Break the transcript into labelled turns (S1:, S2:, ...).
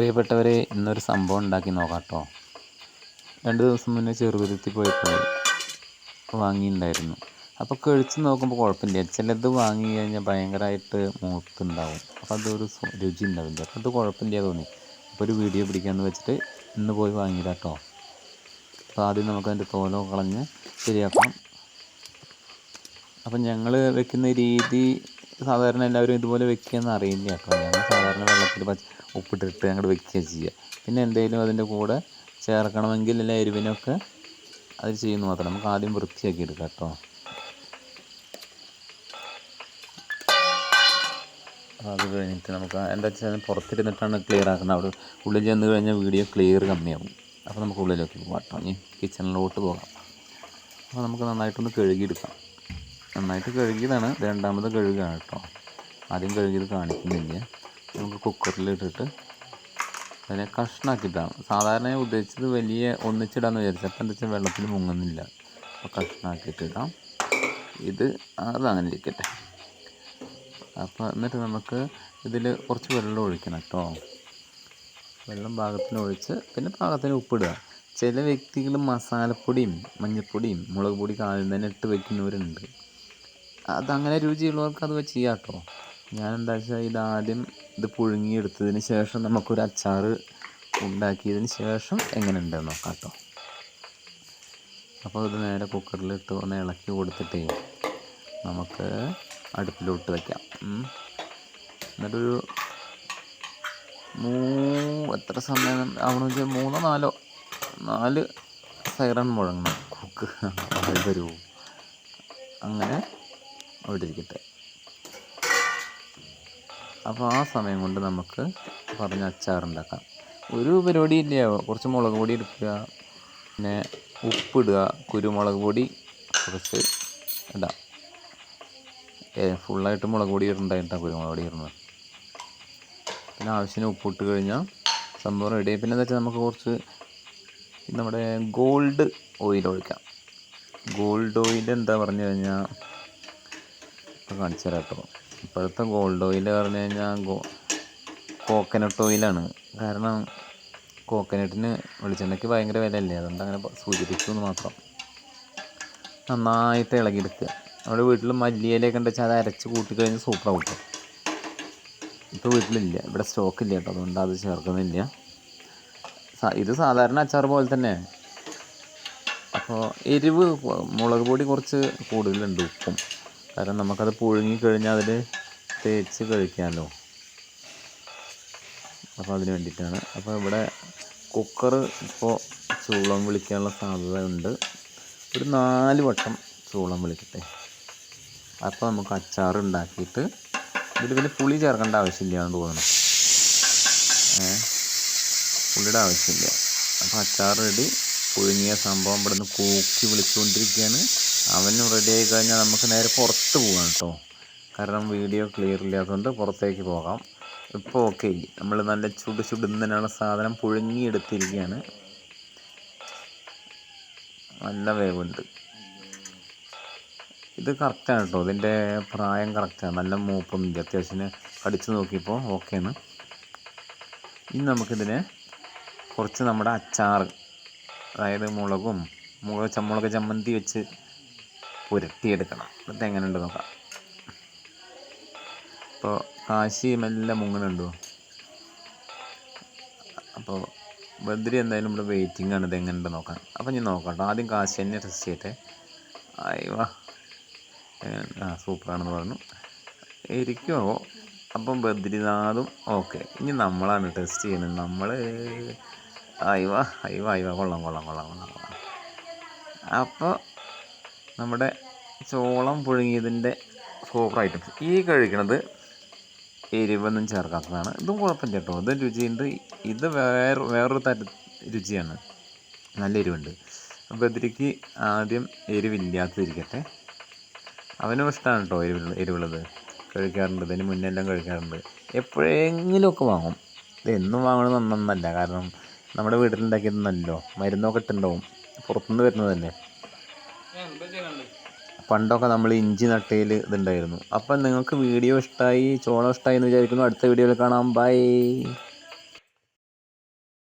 S1: പ്രിയപ്പെട്ടവരെ ഇന്നൊരു സംഭവം ഉണ്ടാക്കി നോക്കാം കേട്ടോ. രണ്ട് ദിവസം മുന്നേ ചെറുതുരുത്തി പോയപ്പോൾ വാങ്ങിയിട്ടുണ്ടായിരുന്നു. അപ്പോൾ കഴിച്ച് നോക്കുമ്പോൾ കുഴപ്പമില്ല. ചിലത് വാങ്ങി കഴിഞ്ഞാൽ ഭയങ്കരമായിട്ട് മൂത്തുണ്ടാവും. അപ്പോൾ അതൊരു രുചി ഉണ്ടാവില്ല. അപ്പോൾ അത് കുഴപ്പമില്ല തോന്നി. അപ്പോൾ ഒരു വീഡിയോ പിടിക്കാമെന്ന് വെച്ചിട്ട് ഇന്ന് പോയി വാങ്ങിയില്ല കേട്ടോ. അപ്പോൾ ആദ്യം നമുക്ക് അതിന്റെ തോലോ കളഞ്ഞ് ശരിയാക്കാം. അപ്പം ഞങ്ങൾ വെക്കുന്ന രീതി സാധാരണ എല്ലാവരും ഇതുപോലെ വെക്കുകയെന്ന് അറിയില്ല കേട്ടോ. ഞങ്ങൾ സാധാരണ വെള്ളത്തിൽ പച്ച ഉപ്പിട്ടിട്ട് അങ്ങോട്ട് വെക്കുക ചെയ്യുക പിന്നെ എന്തെങ്കിലും അതിന്റെ കൂടെ ചേർക്കണമെങ്കിൽ അല്ലെ എരിവിനൊക്കെ അത് ചെയ്യുന്നു മാത്രം. നമുക്ക് ആദ്യം വൃത്തിയാക്കി എടുക്കാം കേട്ടോ. അത് കഴിഞ്ഞിട്ട് നമുക്ക് എന്താ വെച്ചാൽ പുറത്തിരുന്നിട്ടാണ് ക്ലിയർ ആക്കുന്നത്. അവിടെ ഉള്ളിൽ ചെന്ന് കഴിഞ്ഞാൽ വീഡിയോ ക്ലിയർ കമ്മിയാവും. അപ്പോൾ നമുക്ക് ഉള്ളിലേക്ക് പോകാം കേട്ടോ. ഇനി കിച്ചണിലോട്ട് പോകാം. അപ്പോൾ നമുക്ക് നന്നായിട്ടൊന്ന് കഴുകിയെടുക്കാം. നന്നായിട്ട് കഴുകിയതാണ്. രണ്ടാമത് കഴുകുകയാണ് കേട്ടോ. ആദ്യം കഴുകിയത് കാണിക്കുന്നില്ല. നമുക്ക് കുക്കറിലിട്ടിട്ട് അതിനെ കഷ്ണാക്കിയിട്ടാണ്. സാധാരണ ഉദ്ദേശിച്ചത് വലിയ ഒന്നിച്ചിടാന്ന് വിചാരിച്ചു. അപ്പം എന്താ വെച്ചാൽ വെള്ളത്തിൽ മുങ്ങുന്നില്ല. അപ്പോൾ കഷ്ണാക്കിയിട്ട് ഇടാം. ഇത് അതങ്ങനെ ഇരിക്കട്ടെ. അപ്പോൾ എന്നിട്ട് നമുക്ക് ഇതിൽ കുറച്ച് വെള്ളം ഒഴിക്കണം കേട്ടോ. വെള്ളം പാകത്തിന് ഒഴിച്ച് പിന്നെ പാകത്തിന് ഉപ്പിടുക. ചില വ്യക്തികൾ മസാലപ്പൊടിയും മഞ്ഞൾപ്പൊടിയും മുളക് പൊടി ആദ്യം തന്നെ ഇട്ട് വെക്കുന്നവരുണ്ട്. അതങ്ങനെ രുചിയുള്ളവർക്ക് അത് വെച്ച് ചെയ്യാം കേട്ടോ ഞാൻ എന്താ വെച്ചാൽ ഇതാദ്യം ഇത് പുഴുങ്ങിയെടുത്തതിന് ശേഷം നമുക്കൊരു അച്ചാർ ഉണ്ടാക്കിയതിന് ശേഷം എങ്ങനെ ഉണ്ടെന്ന് നോക്കാം കേട്ടോ. അപ്പോൾ ഇത് നേരെ കുക്കറിലിട്ട് ഒന്ന് ഇളക്കി കൊടുത്തിട്ടേ നമുക്ക് അടുപ്പിലോട്ട് വയ്ക്കാം. എന്നിട്ടൊരു മൂ എത്ര സമയം ആവണമെന്ന് വെച്ചാൽ മൂന്നോ നാലോ നാല് സൈറൺ മുഴങ്ങണം കുക്ക്. വരുമോ അങ്ങനെ അവിടെ ഇരിക്കട്ടെ അപ്പോൾ ആ സമയം കൊണ്ട് നമുക്ക് പറഞ്ഞ അച്ചാറുണ്ടാക്കാം ഒരു പരിപാടി ഇല്ല? കുറച്ച് മുളക് പൊടി എടുക്കുക പിന്നെ ഉപ്പിടുക കുരുമുളക് പൊടി കുറച്ച് ഇടാം. ഫുള്ളായിട്ട് മുളക് പൊടി ഇടണ്ടായിട്ടാണ് കുരുമുളക് പൊടി ഇടുന്നത്. പിന്നെ ആവശ്യത്തിന് ഉപ്പിട്ട് കഴിഞ്ഞാൽ സംഭവം റെഡി പിന്നെ എന്താ വെച്ചാൽ നമുക്ക് കുറച്ച് നമ്മുടെ ഗോൾഡ് ഓയിൽ ഒഴിക്കാം. ഗോൾഡ് ഓയിൽ എന്താ പറഞ്ഞു കഴിഞ്ഞാൽ ഇപ്പോൾ കാണിച്ചു തരാം കേട്ടോ. ഇപ്പോഴത്തെ ഗോൾഡ് ഓയിൽ പറഞ്ഞു കഴിഞ്ഞാൽ ഗോ കോക്കനട്ട് ഓയിലാണ് കാരണം കോക്കനട്ടിന് വെളിച്ചെണ്ണയ്ക്ക് ഭയങ്കര വിലയല്ലേ? അതുകൊണ്ട് അങ്ങനെ സൂചിപ്പിച്ചു എന്ന് മാത്രം. നന്നായിട്ട് ഇളകിയെടുക്കുക. നമ്മുടെ വീട്ടിൽ മല്ലിയിലൊക്കെ ഉണ്ട് വെച്ചാൽ അത് അരച്ച് കൂട്ടി കഴിഞ്ഞ് സൂപ്പറാവും ഇപ്പോൾ വീട്ടിലില്ല. ഇവിടെ സ്റ്റോക്ക് ഇല്ല കേട്ടോ. അതുകൊണ്ട് അത് ചേർക്കുന്നില്ല. ഇത് സാധാരണ അച്ചാർ പോലെ തന്നെ. അപ്പോൾ എരിവ് മുളക് പൊടി കുറച്ച് കൂടുതലുണ്ട് ഉപ്പും. കാരണം നമുക്കത് പുഴുങ്ങി കഴിഞ്ഞാൽ അതിൽ തേച്ച് കഴിക്കാമല്ലോ അപ്പോൾ അതിന് വേണ്ടിയിട്ടാണ് അപ്പോൾ ഇവിടെ കുക്കർ ഇപ്പോൾ ചൂളം വിളിക്കാനുള്ള സാധ്യത ഉണ്ട്. ഒരു നാല് വട്ടം ചൂളം വിളിക്കട്ടെ. അപ്പോൾ നമുക്ക് അച്ചാർ ഉണ്ടാക്കിയിട്ട് ഇതിൽ പിന്നെ പുളി ചേർക്കേണ്ട ആവശ്യമില്ലാന്ന് തോന്നുന്നു. ഏ? പുളിയുടെ ആവശ്യമില്ല. അപ്പോൾ അച്ചാർ റെഡി പുഴുങ്ങിയ സംഭവം ഇവിടെ നിന്ന് കൂക്കി വിളിച്ചുകൊണ്ടിരിക്കുകയാണ് അവനും റെഡി ആയി കഴിഞ്ഞാൽ നമുക്ക് നേരെ പുറത്ത് പോകാം കേട്ടോ കാരണം വീഡിയോ ക്ലിയർ ഇല്ലാത്തതുകൊണ്ട് പുറത്തേക്ക് പോകാം. ഇപ്പോൾ ഓക്കെ നമ്മൾ നല്ല ചുടു ചുടുന്നതിനുള്ള സാധനം പുഴുങ്ങിയെടുത്തിരിക്കുകയാണ് നല്ല വേവുണ്ട്. ഇത് കറക്റ്റാണ് കേട്ടോ ഇതിന്റെ പ്രായം കറക്റ്റാണ് നല്ല മൂപ്പൊന്നുമില്ല അത്യാവശ്യത്തിന് കടിച്ചു നോക്കിയപ്പോൾ ഓക്കെയാണ് ഇനി നമുക്കിതിനെ കുറച്ച് നമ്മുടെ അച്ചാർ അതായത് മുളകും മുളക് ചമ്മുളക് ചമ്മന്തി വെച്ച് പുരട്ടിയെടുക്കണം എന്നിട്ട് എങ്ങനെയുണ്ട് നോക്കാം. അപ്പോൾ കാശി മെല്ലെ മുങ്ങണുണ്ടോ? അപ്പോൾ ബദ്രി എന്തായാലും ഇവിടെ വെയിറ്റിംഗ് ആണ്. ഇത് എങ്ങനെയുണ്ട് നോക്കാൻ അപ്പോൾ ഞാൻ നോക്കാം ആദ്യം കാശി തന്നെ ടെസ്റ്റ് ചെയ്യട്ടെ. അയ്യോ ആ സൂപ്പറാണെന്ന് പറഞ്ഞു. ഇരിക്കുമോ അപ്പം ബദ്രിനാഥും ഓക്കെ ഇനി നമ്മളാണ് ടെസ്റ്റ് ചെയ്യുന്നത്. നമ്മൾ അയവ അയവ കൊള്ളാം കൊള്ളാം കൊള്ളാം കൊള്ളാം കൊള്ളാം. അപ്പോൾ നമ്മുടെ ചോളം പുഴുങ്ങിയതിന്റെ സൂപ്പർ ഐറ്റംസ്. ഈ കഴിക്കണത് എരിവൊന്നും ചേർക്കാത്തതാണ്. ഇതും കുഴപ്പമില്ല കേട്ടോ. ഇത് രുചിയുണ്ട്. ഇത് വേറെ വേറൊരു തര രുചിയാണ്. നല്ല എരിവുണ്ട്. ബദ്രിക്ക് ആദ്യം എരിവില്ലാത്തതിരിക്കട്ടെ അവനും ഇഷ്ടമാണ് കേട്ടോ എരിവുള്ള എരിവുള്ളത്. കഴിക്കാറുണ്ട്. ഇതിന് മുന്നേ എല്ലാം കഴിക്കാറുണ്ട്. എപ്പോഴെങ്കിലുമൊക്കെ വാങ്ങും. ഇത് എന്നും വാങ്ങണത് നന്നല്ല. കാരണം നമ്മുടെ വീട്ടിലുണ്ടാക്കിയതൊന്നല്ലോ. മരുന്നൊക്കെ ഇട്ടുണ്ടാവും. പുറത്തുനിന്ന് വരുന്നതല്ലേ. പണ്ടൊക്കെ നമ്മൾ ഇഞ്ചി നട്ടയിൽ ഇതുണ്ടായിരുന്നു. അപ്പം നിങ്ങൾക്ക് വീഡിയോ ഇഷ്ടമായി ചോളം ഇഷ്ടമായി എന്ന് വിചാരിക്കുന്നു. അടുത്ത വീഡിയോയിൽ കാണാം. ബൈ